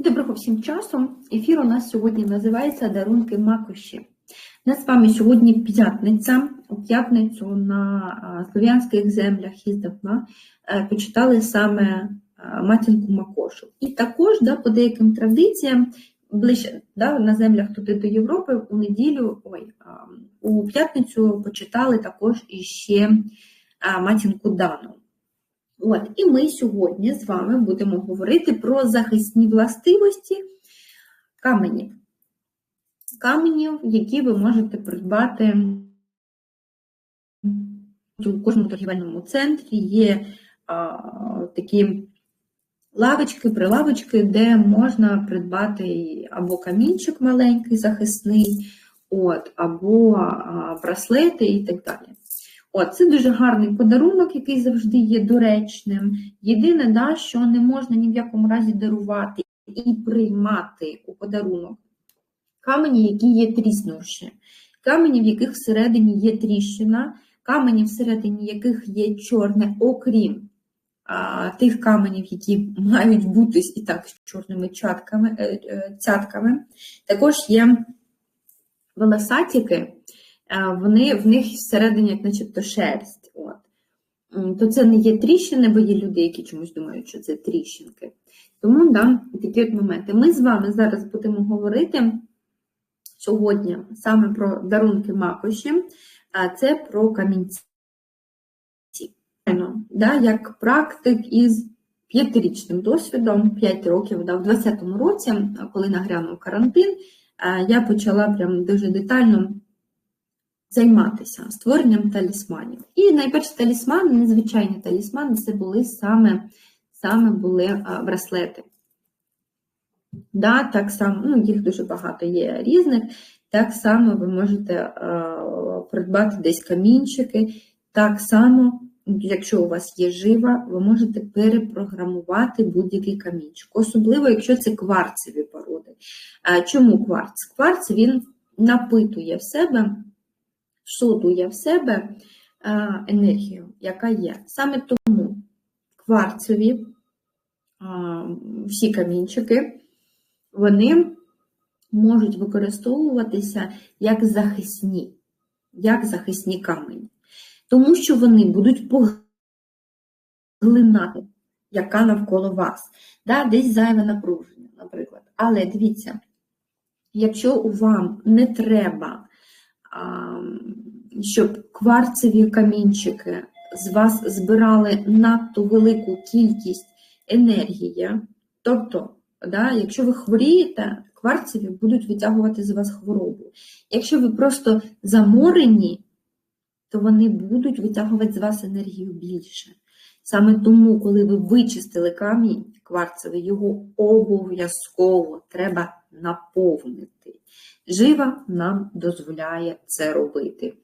Доброго всім часу. Ефір у нас сьогодні називається Дарунки Макоші. У нас з вами сьогодні п'ятниця. У п'ятницю на слов'янських землях із е, почитали саме матінку Макошу. І також да, по деяким традиціям, ближче да, на землях туди до Європи, у неділю, ой, у п'ятницю почитали також іще матінку Дану. От, І ми сьогодні з вами будемо говорити про захисні властивості каменів. Каменів, які ви можете придбати у кожному торгівельному центрі. Є а, такі лавочки, прилавочки, де можна придбати або камінчик маленький, захисний, от, або а, браслети і так далі. От, Це дуже гарний подарунок, який завжди є доречним. Єдине, да, що не можна ні в якому разі дарувати і приймати у подарунок камені, які є тріснувші, камені, в яких всередині є тріщина, камені, всередині яких є чорне, окрім а, тих каменів, які мають бути і так з чорними чатками, е, е, цятками. Також є велосатіки вони, в них всередині, як начебто, шерсть. От. То це не є тріщини, бо є люди, які чомусь думають, що це тріщинки. Тому да, такі от моменти. Ми з вами зараз будемо говорити сьогодні саме про дарунки макоші, а це про камінці. Да, Як практик із п'ятирічним досвідом, 5 років да, в 2020 році, коли нагрянув карантин, я почала прям дуже детально займатися створенням талісманів. І найперші талісмани, незвичайні талісмани, це були саме саме були браслети. Да, так само, ну, Їх дуже багато є різних. Так само ви можете придбати десь камінчики. Так само, якщо у вас є жива, ви можете перепрограмувати будь-який камінчик. Особливо, якщо це кварцеві породи. Чому кварц? Кварц він напитує в себе всудує в себе енергію, яка є. Саме тому кварцеві всі камінчики, вони можуть використовуватися як захисні, як захисні камені, тому що вони будуть поглинати, яка навколо вас, да, десь зайве напруження, наприклад. Але дивіться, якщо вам не треба щоб кварцеві камінчики з вас збирали надто велику кількість енергії. Тобто, да, якщо ви хворієте, кварцеві будуть витягувати з вас хворобу. Якщо ви просто заморені, то вони будуть витягувати з вас енергію більше. Саме тому, коли ви вичистили камінь кварцевий, його обов'язково треба наповнити. Жива нам дозволяє це робити.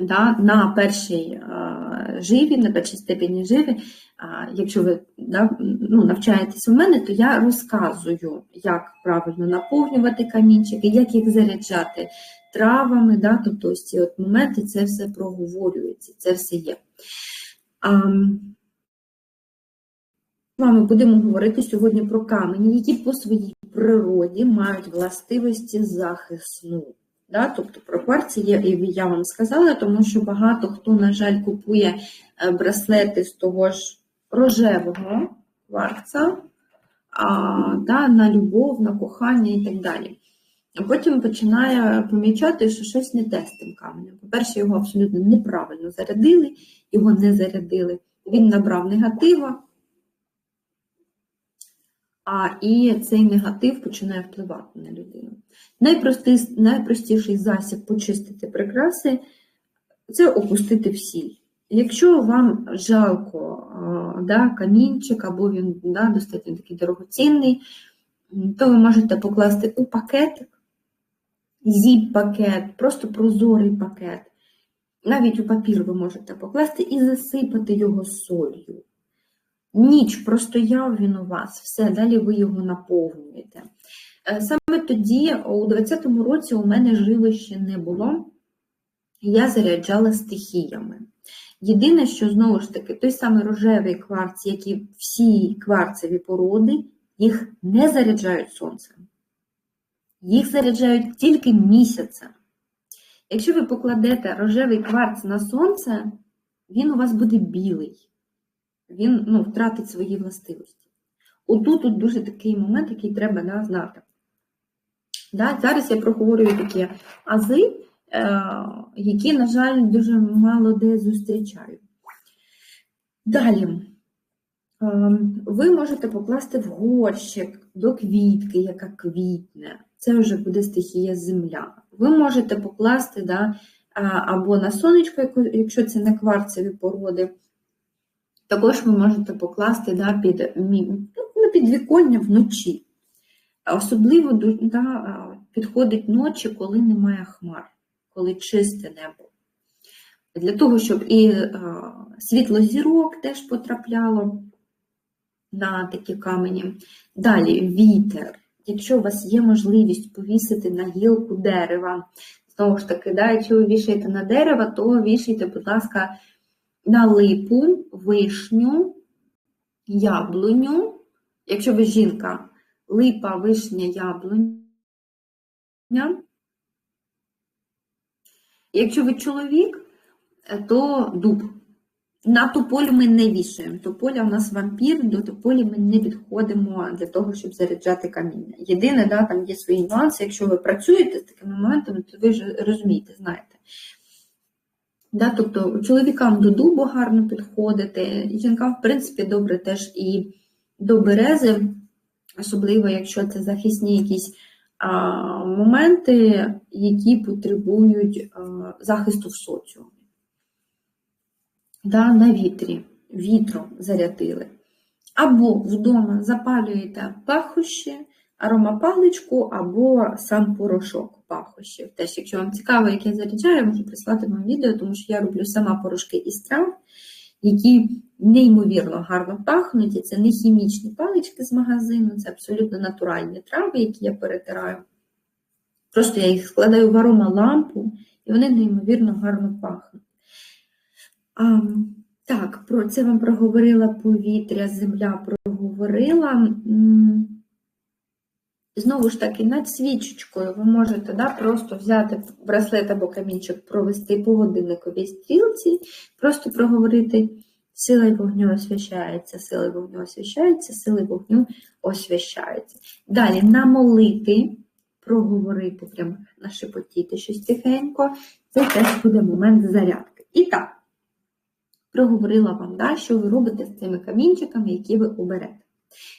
Да, На першій а, живі, на першій степені живі, а, якщо ви да, ну, навчаєтесь у мене, то я розказую, як правильно наповнювати камінчики, як їх заряджати травами, да, тобто ось ці от моменти, це все проговорюється, це все є. А, з вами будемо говорити сьогодні про камені, які по своїй природі мають властивості захисну. Да? Тобто про кварці я, я вам сказала, тому що багато хто, на жаль, купує е, браслети з того ж рожевого кварца а, да, на любов, на кохання і так далі. А потім починає помічати, що щось не те з тим каменем. По-перше, його абсолютно неправильно зарядили, його не зарядили. Він набрав негатива, а і цей негатив починає впливати на людину. Найпростіший засіб почистити прикраси це опустити в сіль. Якщо вам жалко да, камінчик, або він да, достатньо такий дорогоцінний, то ви можете покласти у пакетик, зіп-пакет, просто прозорий пакет. Навіть у папір ви можете покласти і засипати його солью. Ніч простояв він у вас, все, далі ви його наповнюєте. Е, саме тоді, у 20-му році, у мене живи ще не було, я заряджала стихіями. Єдине, що, знову ж таки, той самий рожевий кварц, як і всі кварцеві породи, їх не заряджають сонцем. Їх заряджають тільки місяцем. Якщо ви покладете рожевий кварц на сонце, він у вас буде білий. Він ну, втратить свої властивості. Отут тут дуже такий момент, який треба да, знати. Да, Зараз я проговорюю такі ази, е, які, на жаль, дуже мало де зустрічаю. Далі, е, ви можете покласти в горщик до квітки, яка квітне. Це вже буде стихія земля. Ви можете покласти да, або на сонечко, якщо це не кварцеві породи. Також ви можете покласти да, під, на підвіконня вночі. Особливо да, підходить ночі, коли немає хмар, коли чисте небо. Для того, щоб і світло зірок теж потрапляло на такі камені. Далі вітер. Якщо у вас є можливість повісити на гілку дерева, знову ж таки, да, якщо ви вішаєте на дерево, то вішайте, будь ласка, на липу, вишню, яблуню. Якщо ви жінка, липа, вишня, яблуня. Якщо ви чоловік, то дуб. На тополю ми не вішаємо. Тополя у нас вампір, до тополі ми не підходимо для того, щоб заряджати каміння. Єдине, да, там є свої нюанси. Якщо ви працюєте з такими моментами, то ви ж розумієте, знаєте. Да, Тобто чоловікам до дубу гарно підходити, жінкам, в принципі, добре теж і до берези, особливо, якщо це захисні якісь а, моменти, які потребують а, захисту в соціумі. Да, На вітрі, вітром зарядили. Або вдома запалюєте пахощі, аромапаличку, або сам порошок пахощів. Теж, якщо вам цікаво, як я заряджаю, я можу прислати вам відео, тому що я роблю сама порошки із трав, які неймовірно гарно пахнуть. І це не хімічні палички з магазину, це абсолютно натуральні трави, які я перетираю. Просто я їх складаю в аромалампу, і вони неймовірно гарно пахнуть. А, Так, про це вам проговорила повітря, земля проговорила. Знову ж таки, над свічечкою ви можете да, просто взяти браслет або камінчик, провести по годинниковій стрілці, просто проговорити сила вогню освящається, сила вогню освящається, сила вогню освящається. Далі намолити, проговорити, прямо нашепотіти щось тихенько, це теж буде момент зарядки. І так, проговорила вам, да, що ви робите з цими камінчиками, які ви оберете.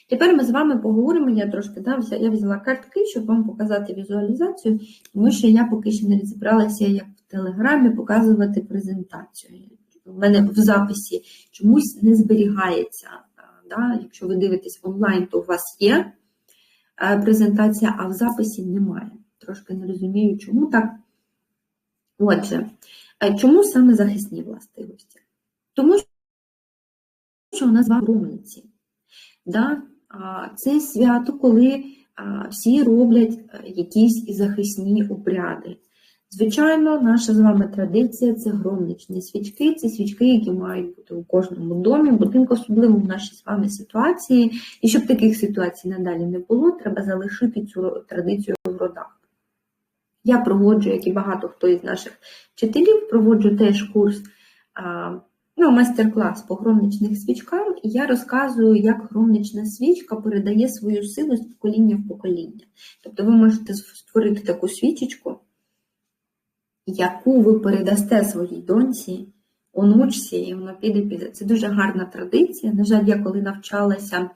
Тепер ми з вами поговоримо, я трошки да, я взяла картки, щоб вам показати візуалізацію, тому що я поки що не розібралася, як в Телеграмі показувати презентацію. У мене в записі чомусь не зберігається. Да? Якщо ви дивитесь онлайн, то у вас є презентація, а в записі немає. Трошки не розумію, чому так. Отже, чому саме захисні властивості? Тому що у нас громниці. Да? Це свято, коли всі роблять е, якісь захисні обряди. Звичайно, наша з вами традиція це громничні свічки, це свічки, які мають бути у кожному домі, будинку, особливо в нашій з вами ситуації. І щоб таких ситуацій надалі не було, треба залишити цю традицію в родах. Я проводжу, як і багато хто із наших вчителів, проводжу теж курс ну, майстер-клас по громничних свічкам, і я розказую, як громнична свічка передає свою силу з покоління в покоління. Тобто ви можете створити таку свічечку, яку ви передасте своїй доньці, онучці, і вона піде піде. Це дуже гарна традиція. На жаль, я коли навчалася.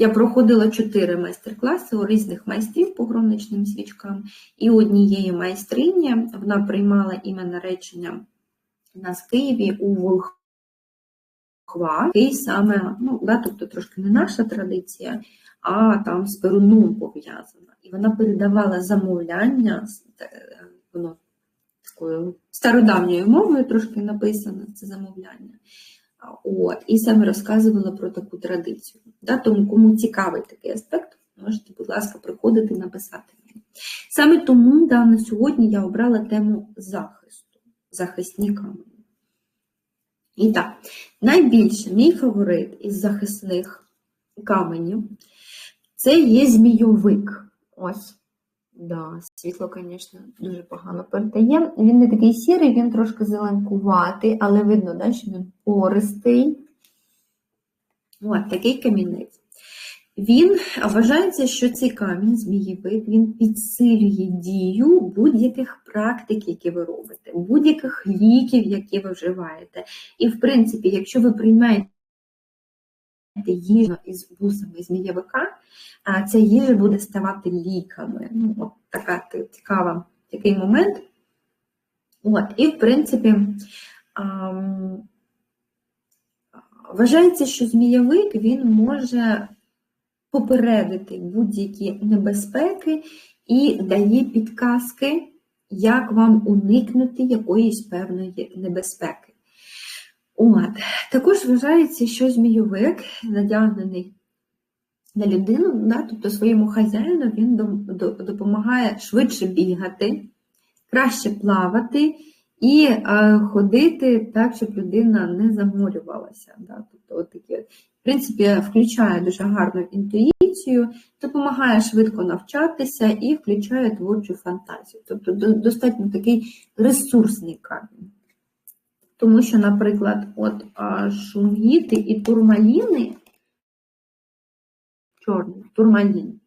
Я проходила чотири майстер-класи у різних майстрів по громничним свічкам, і однієї майстрині вона приймала іменно речення у Києві у Волхва, який саме, ну, да, тобто трошки не наша традиція, а там з перуном пов'язана. І вона передавала замовляння, е, воно такою стародавньою мовою трошки написано це замовляння. От, І саме розказувала про таку традицію. Да? Тому, кому цікавий такий аспект, можете, будь ласка, приходити написати мені. Саме тому да, на сьогодні я обрала тему захисту, захисні камені. І так, найбільше мій фаворит із захисних каменів це є змійовик. Ось. Да, світло, звісно, дуже погано передає. Він не такий сірий, він трошки зеленкуватий, але видно, да, що він пористий. От такий камінець. Він вважається, що цей камінь, змієвик, він підсилює дію будь-яких практик, які ви робите, будь-яких ліків, які ви вживаєте. І, в принципі, якщо ви приймаєте їжу із вусами змієвика, ця їжа буде ставати ліками. Ну, от така цікава такий момент. От, І, в принципі, вважається, що змієвик він може попередити будь-які небезпеки і дає підказки, як вам уникнути якоїсь певної небезпеки. От. Також вважається, що змійовик, надягнений на людину, да, тобто своєму хазяїну, він допомагає швидше бігати, краще плавати і е, ходити так, щоб людина не заморювалася. Да, тобто, от такі, В принципі, включає дуже гарну інтуїцію, допомагає швидко навчатися і включає творчу фантазію. Тобто достатньо такий ресурсний камінь. Тому що, наприклад, от шунгіти і турмаліни, чорний, турмалін,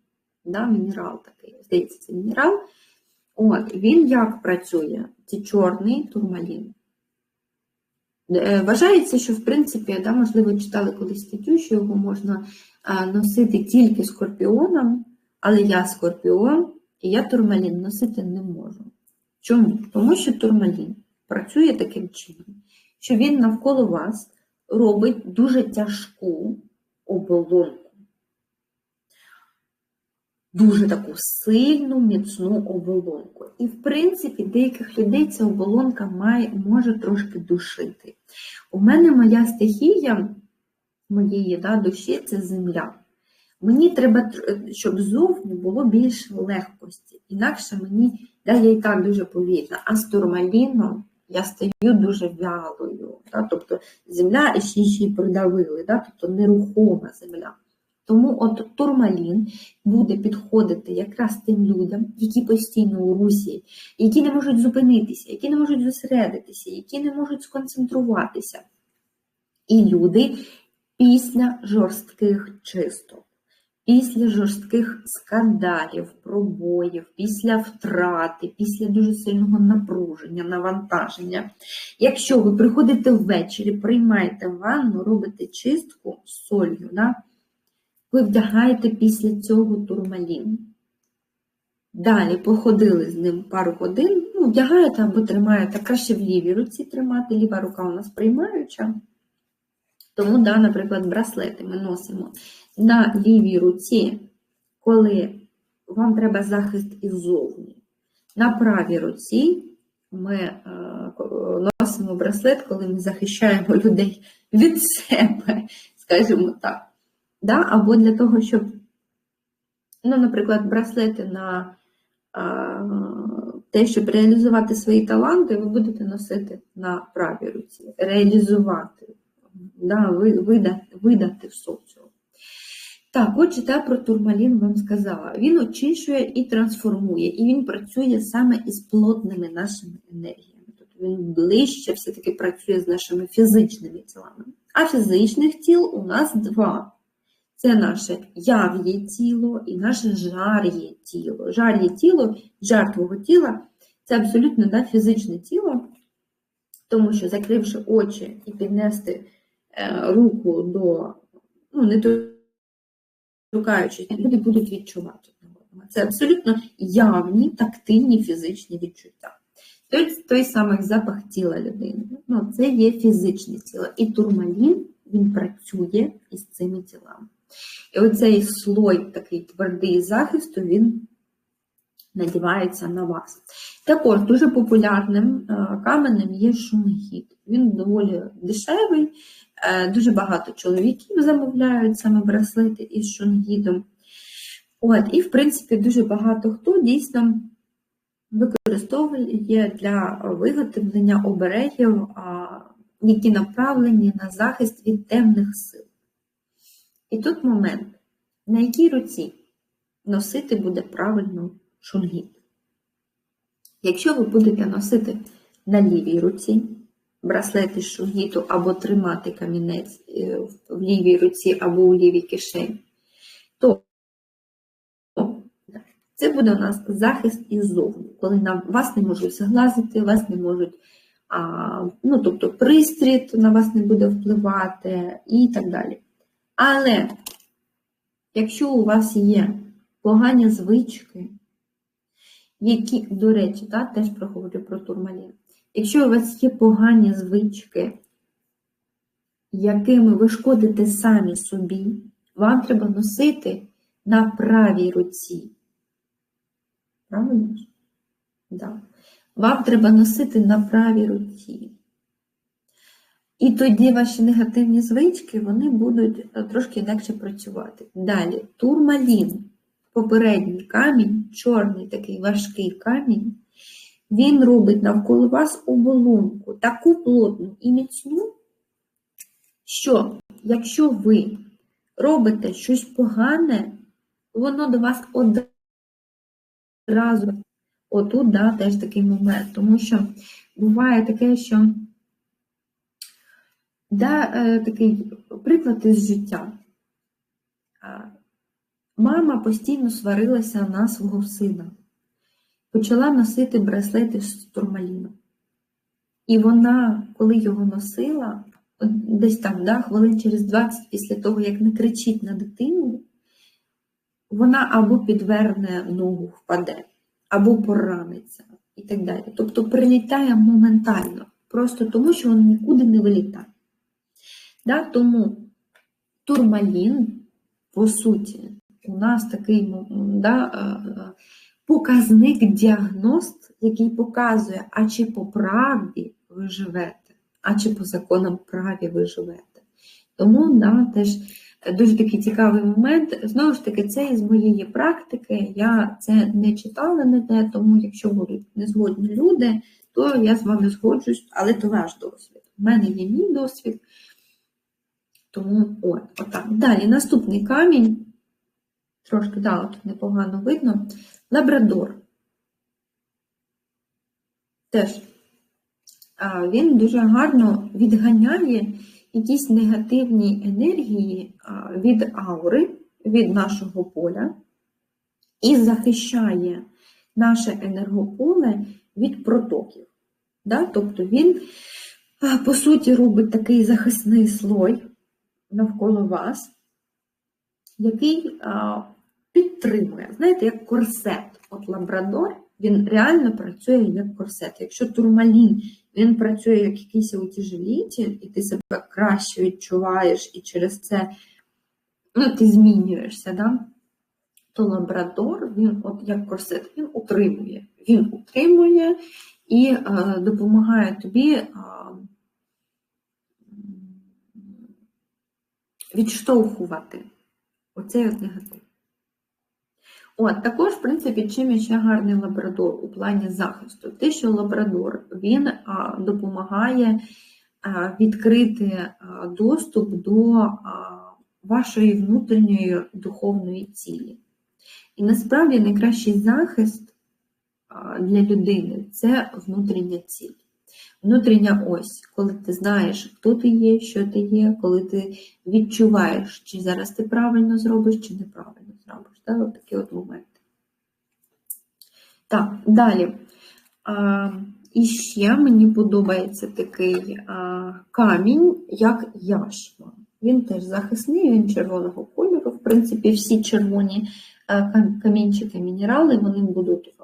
да, мінерал такий, здається, це мінерал. От, Він як працює? Це чорний турмалін. Е, вважається, що, в принципі, да, можливо, читали колись статтю, що його можна носити тільки скорпіоном, але я скорпіон, і я турмалін носити не можу. Чому? Тому що турмалін працює таким чином, що він навколо вас робить дуже тяжку оболонку. Дуже таку сильну, міцну оболонку. І, в принципі, деяких людей ця оболонка має, може трошки душити. У мене моя стихія моєї да, душі це земля. Мені треба, щоб зовні було більше легкості. Інакше мені, да, я і так дуже повільна, а з турмаліном я стаю дуже вялою. Да? Тобто земля ще й придавили, да? тобто нерухома земля. Тому от турмалін буде підходити якраз тим людям, які постійно у русі, які не можуть зупинитися, які не можуть зосередитися, які не можуть сконцентруватися. І люди після жорстких чисток після жорстких скандалів, пробоїв, після втрати, після дуже сильного напруження, навантаження. Якщо ви приходите ввечері, приймаєте ванну, робите чистку з солью, да? ви вдягаєте після цього турмалін. Далі походили з ним пару годин, ну, вдягаєте або тримаєте, краще в лівій руці тримати, ліва рука у нас приймаюча. Тому, да, наприклад, браслети ми носимо на лівій руці, коли вам треба захист іззовні. На правій руці ми е, носимо браслет, коли ми захищаємо людей від себе, скажімо так. Да? Або для того, щоб, ну, наприклад, браслети на те, щоб реалізувати свої таланти, ви будете носити на правій руці. Реалізувати, да, видати, видати в соціум. Так, отже, та про турмалін вам сказала. Він очищує і трансформує, і він працює саме із плотними нашими енергіями. Тобто він ближче все-таки працює з нашими фізичними тілами. А фізичних тіл у нас два. Це наше яв'є тіло і наше жар'є тіло. Жар'є тіло, жар твого тіла це абсолютно да, фізичне тіло, тому що, закривши очі і піднести руку до, ну, не до шукаючи, люди будуть відчувати. Це абсолютно явні, тактильні фізичні відчуття. Той, той самий запах тіла людини. Ну, Це є фізичне тіло. І турмалін він працює із цими тілами. І оцей слой такий твердий захисту, він надівається на вас. Також дуже популярним е, каменем є шунгіт. Він доволі дешевий, Е, дуже багато чоловіків замовляють саме браслети із шунгідом. От, І, в принципі, дуже багато хто дійсно використовує для виготовлення оберегів які направлені на захист від темних сил. І тут момент, на якій руці носити буде правильно шунгіт. Якщо ви будете носити на лівій руці браслети з шунгіту або тримати камінець е, в лівій руці або у лівій кишені, то це буде у нас захист іззовні, коли на вас не можуть зглазити, вас не можуть, а, ну, тобто пристріт на вас не буде впливати і так далі. Але якщо у вас є погані звички, які, до речі, та, теж проговорю про турмалін. Якщо у вас є погані звички, якими ви шкодите самі собі, вам треба носити на правій руці. Правильно? Да. Вам треба носити на правій руці. І тоді ваші негативні звички вони будуть е, трошки інакше працювати. Далі, турмалін, попередній камінь, чорний такий важкий камінь, він робить навколо вас оболонку, таку плотну і міцну, що якщо ви робите щось погане, воно до вас одразу. Отут, да, теж такий момент, тому що буває таке, що да, е, такий приклад із життя. Мама постійно сварилася на свого сина, почала носити браслети з турмаліном. І вона, коли його носила, десь там, да, хвилин через 20 після того, як не кричить на дитину, вона або підверне ногу, впаде, або пораниться і так далі. Тобто прилітає моментально, просто тому, що він нікуди не вилітає. Да? Тому турмалін, по суті, у нас такий да, е, е, показник діагност, який показує, а чи по правді ви живете, а чи по законам праві ви живете. Тому да, теж дуже такий цікавий момент. Знову ж таки, це із моєї практики. Я це не читала ніде, тому якщо будуть незгодні люди, то я з вами згоджусь, але то ваш досвід. У мене є мій досвід. Тому от, отак. Далі наступний камінь. Трошки, да, от непогано видно. Лабрадор. Теж він дуже гарно відганяє якісь негативні енергії від аури, від нашого поля і захищає наше енергополе від протоків. Да? Тобто він, по суті, робить такий захисний слой навколо вас, який підтримує, знаєте, як корсет. От лабрадор, він реально працює як корсет. Якщо турмалін, він працює як якийсь утяжелітель, і ти себе краще відчуваєш, і через це ну, ти змінюєшся, да? то лабрадор, він от як корсет, він утримує. Він утримує і е, допомагає тобі. Е, відштовхувати оцей от негатив. От, також, в принципі, чим ще гарний лабрадор у плані захисту? Те, що лабрадор він а, допомагає а, відкрити а, доступ до а, вашої внутрішньої духовної цілі. І насправді найкращий захист а, для людини це внутрішня ціль. Внутрішня ось, коли ти знаєш, хто ти є, що ти є, коли ти відчуваєш, чи зараз ти правильно зробиш, чи неправильно зробиш. Так? Такі от моменти. Так, далі. А, І ще мені подобається такий а, камінь, як яшма. Він теж захисний, він червоного кольору. В принципі, всі червоні камінчики, мінерали, вони будуть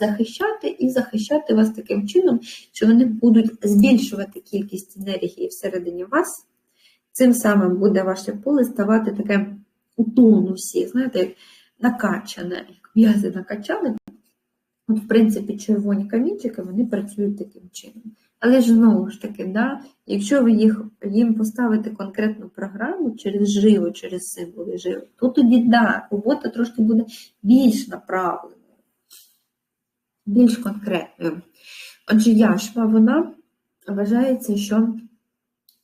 захищати і захищати вас таким чином, що вони будуть збільшувати кількість енергії всередині вас. Цим самим буде ваше поле ставати таке у тонусі, знаєте, як накачане, як м'язи накачали. От, в принципі, червоні камінчики вони працюють таким чином. Але ж знову ж таки, да, якщо ви їх, їм поставите конкретну програму через живо, через символи живо, то тоді да, робота трошки буде більш направленою, більш конкретною. Отже, яшма, вона вважається, що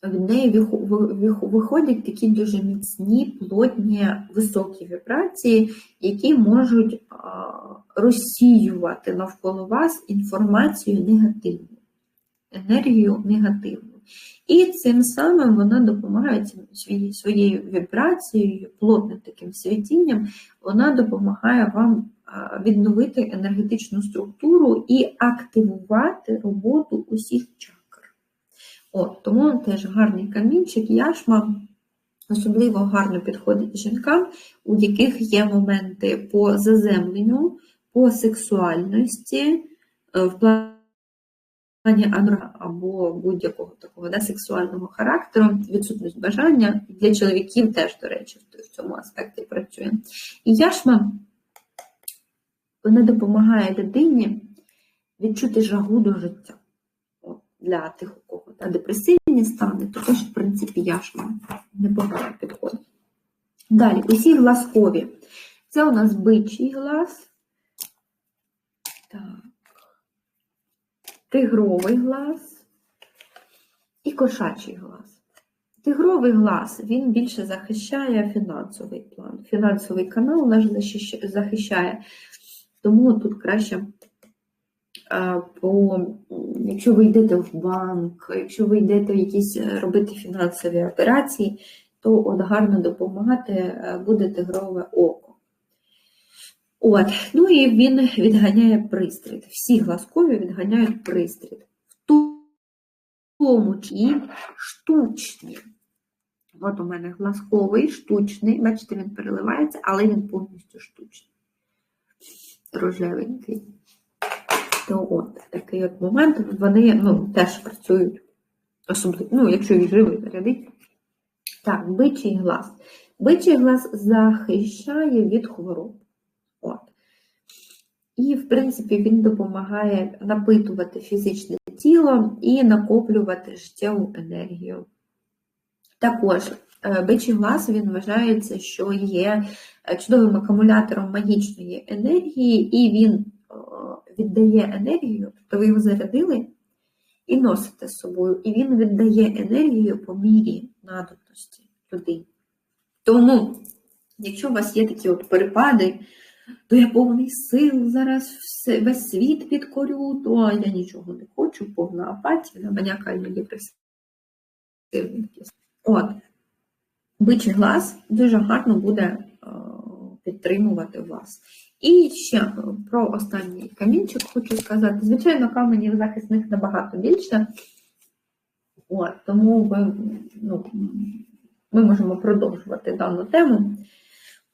від неї вихо- ви- вихо- виходять такі дуже міцні, плотні, високі вібрації, які можуть розсіювати навколо вас інформацію негативну, енергію негативну. І цим самим вона допомагає своєю вібрацією, плотним таким світінням, вона допомагає вам відновити енергетичну структуру і активувати роботу усіх чакр. От, тому теж гарний камінчик, яшма особливо гарно підходить жінкам, у яких є моменти по заземленню, по сексуальності, е, в плані анора або будь-якого такого да, сексуального характеру, відсутність бажання. Для чоловіків теж, до речі, в цьому аспекті працює. І яшма вона допомагає людині відчути жагу до життя. От, для тих, у кого да, депресивні стани, теж, в принципі, яшма непогано підходить. Далі, усі глазкові. Це у нас бичий глаз. Так. Тигровий глаз і кошачий глаз. Тигровий глаз він більше захищає фінансовий план. Фінансовий канал наш захищає. Тому тут краще, по, якщо ви йдете в банк, якщо ви йдете в якісь е, робити фінансові операції, то от гарно допомагати е, буде тигрове око. От. Ну і він відганяє пристріт. Всі глазкові відганяють пристріт. В тому числі штучні. От у мене глазковий, штучний, бачите, він переливається, але він повністю штучний. Рожевенький. То от такий от момент, вони ну, теж працюють особливо, ну, якщо їх живий зарядить. Так, бичий глаз. Бичий глаз захищає від хвороб. І, в принципі, він допомагає напитувати фізичне тіло і накоплювати життєву енергію. Також е, бичий глаз він вважається, що є е, чудовим акумулятором магічної енергії, і він е, віддає енергію, тобто ви його зарядили і носите з собою, і він віддає енергію по мірі надобності людині. Тому, якщо у вас є такі от перепади, то я повний сил, зараз все, весь світ підкорю, то я нічого не хочу, повна апатія, маніакально депресивний. От, бичий глаз дуже гарно буде е, підтримувати вас. І ще е, про останній камінчик хочу сказати. Звичайно, каменів захисних набагато більше. От, тому ви, ну, ми можемо продовжувати дану тему.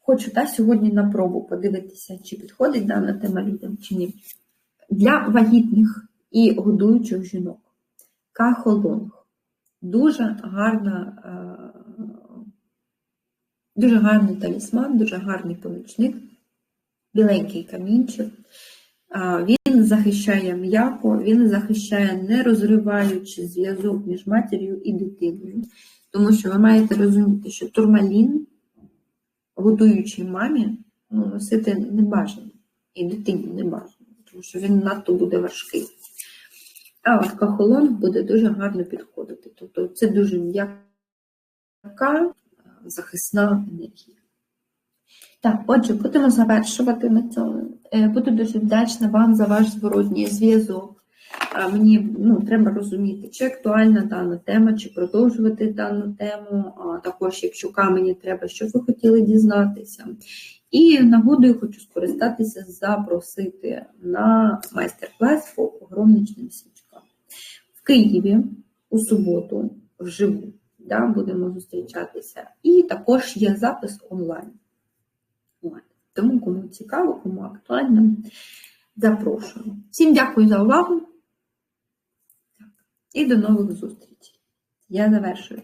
Хочу та, сьогодні на пробу подивитися, чи підходить дана тема людям, чи ні. Для вагітних і годуючих жінок. Кахолонг. Дуже гарна, е, дуже гарний талісман, дуже гарний помічник, біленький камінчик. Е, Він захищає м'яко, він захищає, не розриваючи зв'язок між матір'ю і дитиною. Тому що ви маєте розуміти, що турмалін готуючій мамі ну, носити не бажано. І дитині не бажано, тому що він надто буде важкий. А от кахолон буде дуже гарно підходити. Тобто це дуже м'яка захисна енергія. Так, отже, будемо завершувати на цьому. Е, Буду дуже вдячна вам за ваш зворотній зв'язок. Мені ну, треба розуміти, чи актуальна дана тема, чи продовжувати дану тему. Також, якщо камені треба, що ви хотіли дізнатися. І нагодою хочу скористатися, запросити на майстер-клас по огромничним свічкам. В Києві у суботу вживу да, будемо зустрічатися. І також є запис онлайн. Тому кому цікаво, кому актуально, запрошую. Всім дякую за увагу і до нових зустрічей. Я завершую.